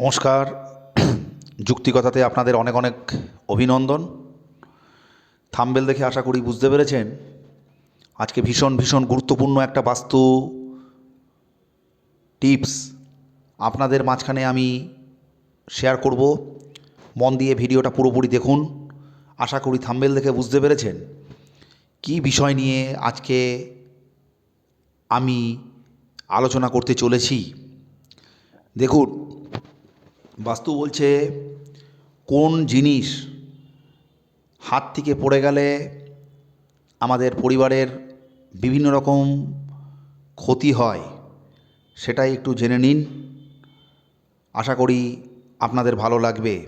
নমস্কার। যুক্তিকথাতে আপনাদের অনেক অনেক অভিনন্দন। থাম্বেল দেখে আশা করি বুঝতে পেরেছেন। আজকে ভীষণ ভীষণ গুরুত্বপূর্ণ একটা বাস্তু টিপস আপনাদের মাঝখানে আমি শেয়ার করব। মন দিয়ে ভিডিওটা পুরোপুরি দেখুন। আশা করি থাম্বেল দেখে বুঝতে পেরেছেন। কী বিষয় নিয়ে আজকে আমি আলোচনা করতে চলেছি? দেখুন বাস্তু বলছে, কোন জিনিস হাত থেকে পড়ে গেলে আমাদের পরিবারের বিভিন্ন রকম ক্ষতি হয়, সেটাই একটু জেনে নিন। আশা করি আপনাদের ভালো লাগবে।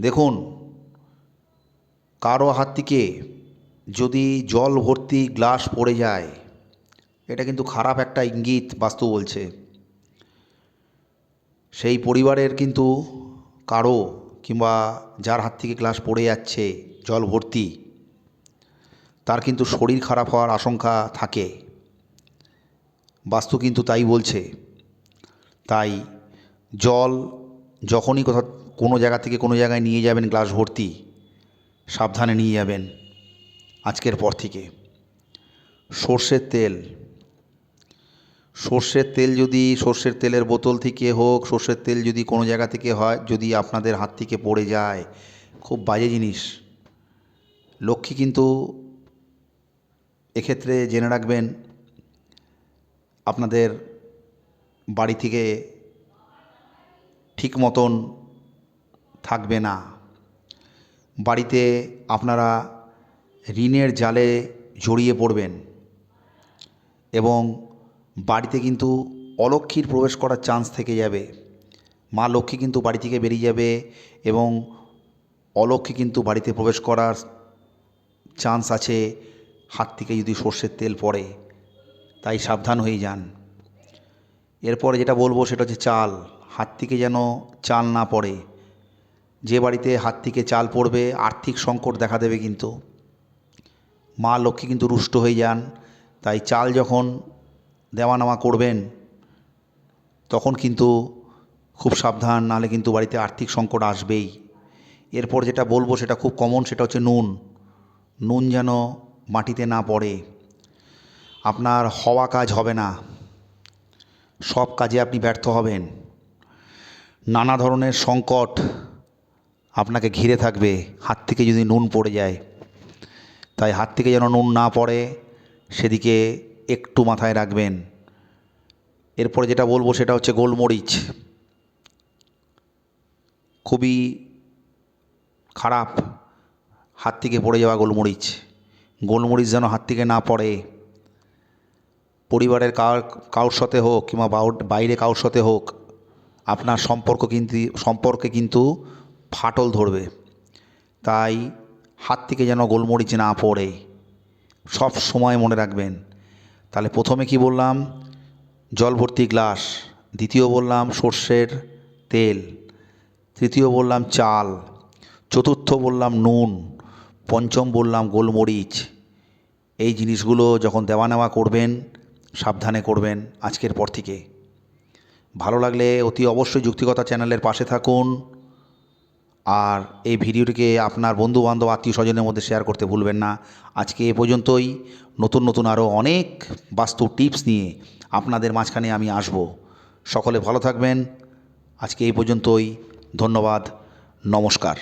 দেখুন, কারও হাত থেকে যদি জল ভর্তি গ্লাস পড়ে যায়, এটা কিন্তু খারাপ একটা ইঙ্গিত, বাস্তু বলছে। সেই পরিবারের কিন্তু কারও কিংবা যার হাত থেকে গ্লাস পড়ে যাচ্ছে, জল ভর্তি, তার কিন্তু শরীর খারাপ হওয়ার আশঙ্কা থাকে। বাস্তু কিন্তু তাই বলছে। তাই জল যখনই কোথাও কোনো জায়গা থেকে কোনো জায়গায় নিয়ে যাবেন গ্লাস ভর্তি, সাবধানে নিয়ে যাবেন আজকের পর থেকে। সর্ষের তেল সর্ষের তেল যদি সর্ষের তেলের বোতল থেকে হোক, সর্ষের তেল যদি কোনো জায়গা থেকে হয়, যদি আপনাদের হাত থেকে পড়ে যায়, খুব বাজে জিনিস। লক্ষ্মী কিন্তু এক্ষেত্রে জেনে রাখবেন, আপনাদের বাড়ি থেকে ঠিক মতন থাকবে না। বাড়িতে আপনারা ঋণের জালে জড়িয়ে পড়বেন এবং বাড়িতে কিন্তু অলক্ষীর প্রবেশ করার চান্স থেকে যাবে। মা লক্ষ্মী কিন্তু বাড়ি থেকে বেরিয়ে যাবে এবং অলক্ষী কিন্তু বাড়িতে প্রবেশ করার চান্স আছে। হাত থেকে যদি সর্ষের তেল পড়ে, তাই সাবধান হয়ে যান। এরপরে যেটা বলব সেটা হচ্ছে চাল। হাত থেকে যেন চাল না পড়ে, যে বাড়িতে হাত থেকে চাল পড়বে, আর্থিক সংকট দেখা দেবে কিন্তু। মা লক্ষ্মী কিন্তু রুষ্ট হয়ে যান, তাই চাল যখন দেওয়া নেওয়া করবেন, তখন কিন্তু খুব সাবধান, নাহলে কিন্তু বাড়িতে আর্থিক সংকট আসবেই। এরপর যেটা বলব, সেটা খুব কমন সেটা হচ্ছে নুন। নুন যেন মাটিতে না পড়ে। আপনার হওয়া কাজ হবে না। সব কাজে আপনি ব্যর্থ হবেন। নানা ধরনের সংকট আপনাকে ঘিরে থাকবে, হাত থেকে যদি নুন পড়ে যায়। তাই হাত থেকে যেন নুন না পড়ে, সেদিকে একটু মাথায় রাখবেন। এরপরে যেটা বলব সেটা হচ্ছে গোলমরিচ। খুবই খারাপ হাত থেকে পড়ে যাওয়া গোলমরিচ। গোলমরিচ যেন হাত থেকে না পড়ে। পরিবারের কার, কারোর সাথে হোক কিংবা বাইরে কারোর সাথে হোক, আপনার সম্পর্ক কিন্তু, সম্পর্কে কিন্তু ফাটল ধরবে। তাই হাত থেকে যেন গোলমরিচ না পড়ে, সব সময় মনে রাখবেন। তাহলে প্রথমে কি বললাম? জল ভর্তি গ্লাস। দ্বিতীয় বললাম সর্ষের তেল। তৃতীয় বললাম চাল। চতুর্থ বললাম নুন। পঞ্চম বললাম গোলমরিচ। এই জিনিসগুলো যখন দেওয়া নেওয়া করবেন, সাবধানে করবেন আজকের পর থেকে। ভালো লাগলে অতি অবশ্যই যুক্তিকতা চ্যানেলের পাশে থাকুন। আর এই ভিডিওটিকে আপনার বন্ধুবান্ধব আত্মীয় স্বজনের মধ্যে শেয়ার করতে ভুলবেন না। আজকে এ পর্যন্তই। নতুন নতুন আরও অনেক বাস্তু টিপস নিয়ে আপনাদের মাঝখানে আমি আসব। সকলে ভালো থাকবেন। আজকে এই পর্যন্তই। ধন্যবাদ। নমস্কার।